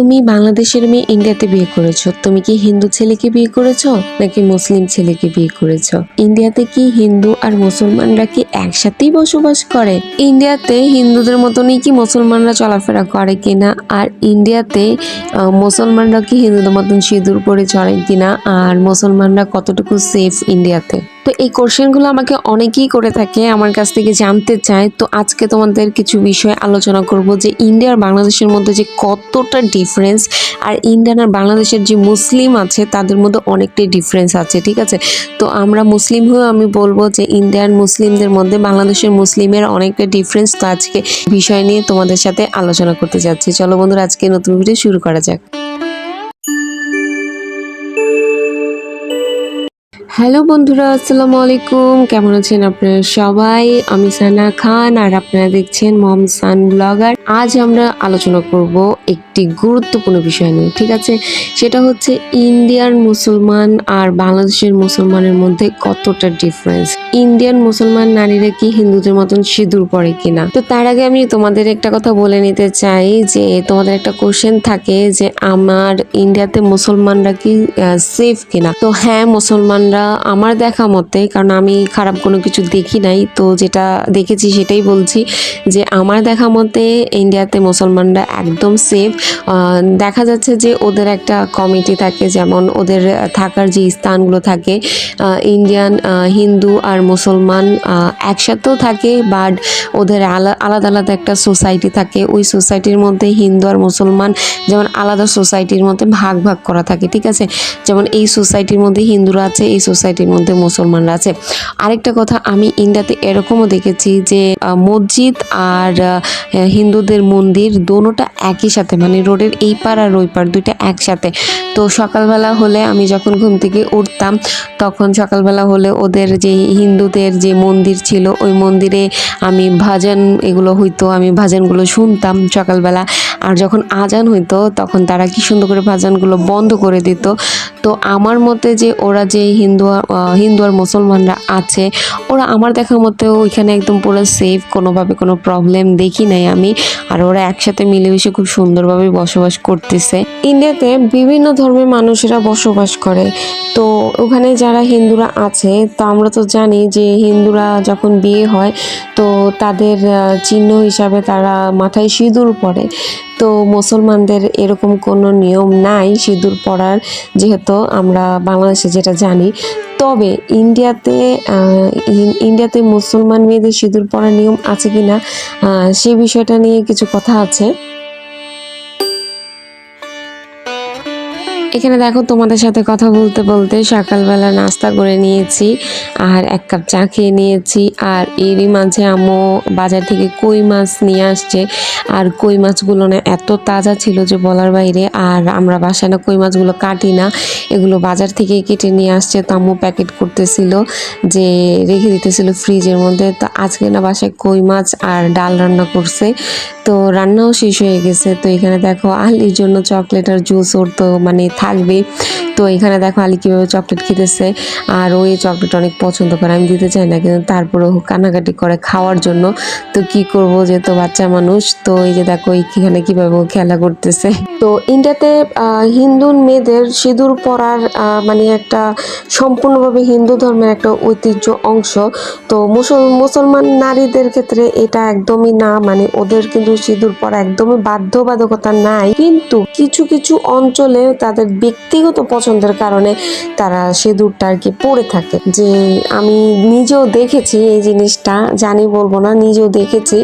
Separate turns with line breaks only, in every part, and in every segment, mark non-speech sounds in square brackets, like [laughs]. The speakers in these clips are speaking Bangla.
তুমি বাংলাদেশের মেয়ে ইন্ডিয়াতে বিয়ে করেছ। তুমি কি হিন্দু ছেলেকে বিয়ে করেছ নাকি মুসলিম ছেলেকে বিয়ে করেছ? ইন্ডিয়াতে কি হিন্দু আর মুসলমানরা কি একসাথেই বসবাস করে? ইন্ডিয়াতে হিন্দুদের মতনই কি মুসলমানরা চলাফেরা করে কিনা? আর ইন্ডিয়াতে মুসলমানরা কি হিন্দুদের মতন সিঁদুর পরে চড়ে কিনা? আর মুসলমানরা কতটুকু সেফ ইন্ডিয়াতে? তো এই কোশ্চেনগুলো আমাকে অনেকেই করে থাকে, আমার কাছ থেকে জানতে চায়। তো আজকে তোমাদের কিছু বিষয় আলোচনা করব যে ইন্ডিয়া আর বাংলাদেশের মধ্যে যে কতটা ডিফারেন্স আর ইন্ডিয়ান আর বাংলাদেশের যে মুসলিম আছে, তাদের মধ্যে অনেকটাই ডিফারেন্স আছে, ঠিক আছে? তো আমরা মুসলিম হয়েও আমি বলব যে ইন্ডিয়ান মুসলিমদের মধ্যে বাংলাদেশের মুসলিমের অনেকটা ডিফারেন্স তো আজকে বিষয় নিয়ে তোমাদের সাথে আলোচনা করতে যাচ্ছি। চলো বন্ধুরা, আজকে নতুন ভিডিও শুরু করা যাক। হ্যালো বন্ধুরা, আসসালামু আলাইকুম। কেমন আছেন আপনারা সবাই? আমি সানা খান আর আপনারা দেখছেন মম সান ব্লগার। আজ আমরা আলোচনা করব একটি গুরুত্বপূর্ণ বিষয় নিয়ে, ঠিক আছে? সেটা হচ্ছে ইন্ডিয়ান মুসলমান আর বাংলাদেশের মুসলমানের মধ্যে কতটা ডিফারেন্স ইন্ডিয়ান মুসলমান নারীরা কি হিন্দুদের মতন সিঁদুর পরে কিনা? তো তার আগে আমি তোমাদের একটা কথা বলে নিতে চাই যে, তোমাদের একটা কোশ্চেন থাকে যে, আমার ইন্ডিয়াতে মুসলমানরা কি সেফ কিনা? তো হ্যাঁ মুসলমানরা আমার দেখা মতে, কারণ আমি খারাপ কোনো কিছু দেখি নাই, তো যেটা দেখেছি সেটাই বলছি যে আমার দেখা মতে ইন্ডিয়াতে মুসলমানরা একদম সেফ দেখা যাচ্ছে যে ওদের একটা কমিটি থাকে, যেমন ওদের থাকার যে স্থানগুলো থাকে ইন্ডিয়ান হিন্দু আর মুসলমান একসাথেও থাকে বাট ওদের আলা- আলাদা আলাদা একটা সোসাইটি থাকে। ওই সোসাইটির মধ্যে হিন্দু আর মুসলমান যেমন আলাদা সোসাইটির মধ্যে ভাগ ভাগ করা থাকে, ঠিক আছে? যেমন এই সোসাইটির মধ্যে হিন্দুরা আছে, এই সোসাইটির মধ্যে মুসলমানরা আছে। আরেকটা কথা, আমি ইন্ডিয়াতে এরকমও দেখেছি যে মসজিদ আর হিন্দুদের মন্দির দোনোটা একই সাথে মানে রোডের এই পার আর ওই পার দুইটা একসাথে। তো সকালবেলা হলে আমি যখন ঘুম থেকে উঠতাম, তখন সকালবেলা হলে ওদের যে হিন্দুদের যে মন্দির ছিল, ওই মন্দিরে আমি ভাজন এগুলো হইতো, আমি ভাজনগুলো শুনতাম সকালবেলা। আর যখন আজান হইতো, তখন তারা কি সুন্দর করে ভাজানগুলো বন্ধ করে দিত। তো আমার মতে যে ওরা যে হিন্দু হিন্দু আর মুসলমানরা আছে, ওরা আমার দেখার মতেও ওইখানে একদম পুরো সেফ কোনোভাবে কোনো প্রবলেম দেখি নাই আমি। আর ওরা একসাথে মিলেমিশে খুব সুন্দরভাবে বসবাস করতেছে। ইন্ডিয়াতে বিভিন্ন ধর্মের মানুষেরা বসবাস করে। তো ওখানে যারা হিন্দুরা আছে, তো আমরা তো জানি যে হিন্দুরা যখন বিয়ে হয়, তো তাদের চিহ্ন হিসাবে তারা মাথায় সিঁদুর পরে। তো মুসলমানদের এরকম কোনো নিয়ম নাই সিঁদুর পরার যেহেতু আমরা বাংলাদেশে যেটা জানি। তবে ইন্ডিয়াতে ইন্ডিয়াতে মুসলমান মেয়েদের সিঁদুর পরার নিয়ম আছে কিনা আহ, সেই বিষয়টা নিয়ে কিছু কথা আছে। এখানে দেখো তোমাদের সাথে কথা বলতে বলতে সকালবেলা নাস্তা করে নিয়েছি, আর এক কাপ চা খেয়ে নিয়েছি, আর এরই মাঝে আম্মু বাজার থেকে কই মাছ নিয়ে আসছে, আর কই মাছগুলো না এত তাজা ছিল যে বলার বাইরে, আর আমরা বাসায় না কই মাছগুলো কাটি না, এগুলো বাজার থেকে কেটে নিয়ে আসছে, তো আম্মু প্যাকেট করতেছিল যে রেখে দিতেছিল ফ্রিজের মধ্যে, তো আজকে না বাসায় কই মাছ আর ডাল রান্না করছে, তো রান্নাও শেষ হয়ে গেছে, তো এখানে দেখো আলির জন্য চকলেট আর জুস ওর তো মানে থাকবে। তো এখানে দেখো আলি কীভাবে চকলেট খেতেছে। আর ওই চকলেট অনেক পছন্দ করে, আমি দিতে চাই না, কিন্তু তারপরে ও কানাকাটি করে খাওয়ার জন্য। তো কি করব যেহেতু বাচ্চা মানুষ, তো এই যে দেখো এখানে কীভাবে ও খেলা করতেছে। তো ইন্ডিয়াতে হিন্দু মেয়েদের সিঁদুর পরার মানে একটা সম্পূর্ণভাবে হিন্দু ধর্মের একটা ঐতিহ্য অংশ। তো মুসল, মুসলমান নারীদের ক্ষেত্রে এটা একদমই না মানে ওদের কিন্তু সিঁদুর পরা একদমই বাধ্যবাধকতা নাই। কিন্তু কিছু কিছু অঞ্চলে তাদের ব্যক্তিগত পছন্দের কারণে তারা সিঁদুরটা আর কি পরে থাকে। যে আমি নিজেও দেখেছি এই জিনিসটা, জানি বলব না, নিজেও দেখেছি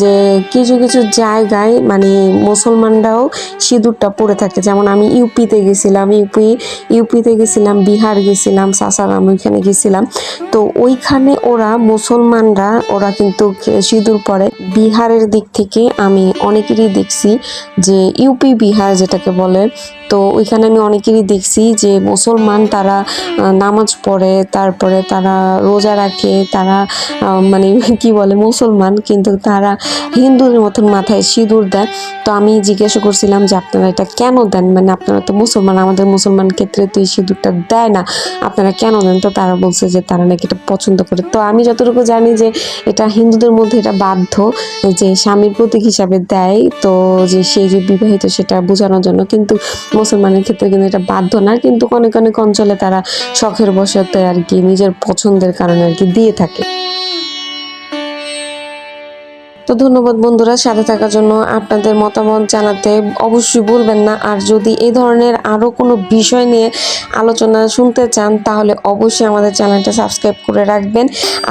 যে কিছু কিছু জায়গায় মানে মুসলমানরাও সিঁদুরটা পরে থাকে। যেমন আমি ইউপিতে গেছিলাম, ইউপি, ইউপিতে গেছিলাম, বিহার গেছিলাম, সাসারাম, ওইখানে গেছিলাম। তো ওইখানে ওরা মুসলমানরা, ওরা কিন্তু সিঁদুর পরে। বিহারের দিক থেকে আমি অনেকেরই দেখছি যে ইউপি বিহার যেটাকে বলে, তো ওইখানে আমি অনেকেরই দেখছি যে মুসলমান তারা নামাজ পড়ে, তারপরে তারা রোজা রাখে, তারা মানে [laughs] কি বলে, মুসলমান, কিন্তু তারা হিন্দুদের মতন মাথায় সিঁদুর দেয়। তো আমি জিজ্ঞাসা করছিলাম যে আপনারা এটা কেন দেন? মানে আপনারা তো মুসলমান, আমাদের মুসলমান ক্ষেত্রে তো এই সিঁদুরটা দেয় না। আপনারা কেন দেন? তো তারা বলছে যে তারা নাকি এটা পছন্দ করে। তো আমি যতটুকু জানি যে এটা হিন্দুদের মধ্যে এটা বাধ্য যে স্বামীর প্রতীক হিসাবে দেয়। তো যে সে যে বিবাহিত সেটা বোঝানোর জন্য। কিন্তু মুসলমানের ক্ষেত্রে কিন্তু এটা বাধ্য না, কিন্তু অনেক অনেক অঞ্চলে তারা শখের বসতে আর কি নিজের পছন্দের কারণে আর কি দিয়ে থাকে। তো ধন্যবাদ বন্ধুরা, সাথে থাকার জন্য আপনাদের মতামত জানাতে অবশ্যই বলবেন না। আর যদি এই ধরনের আরও কোনো বিষয় নিয়ে আলোচনা শুনতে চান, তাহলে অবশ্যই আমাদের চ্যানেলটা সাবস্ক্রাইব করে রাখবেন।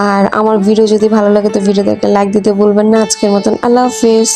আর আমার ভিডিও যদি ভালো লাগে, তো ভিডিওতে একটা লাইক দিতে বলবেন না। আজকের মতন আল্লাহ হাফিজ।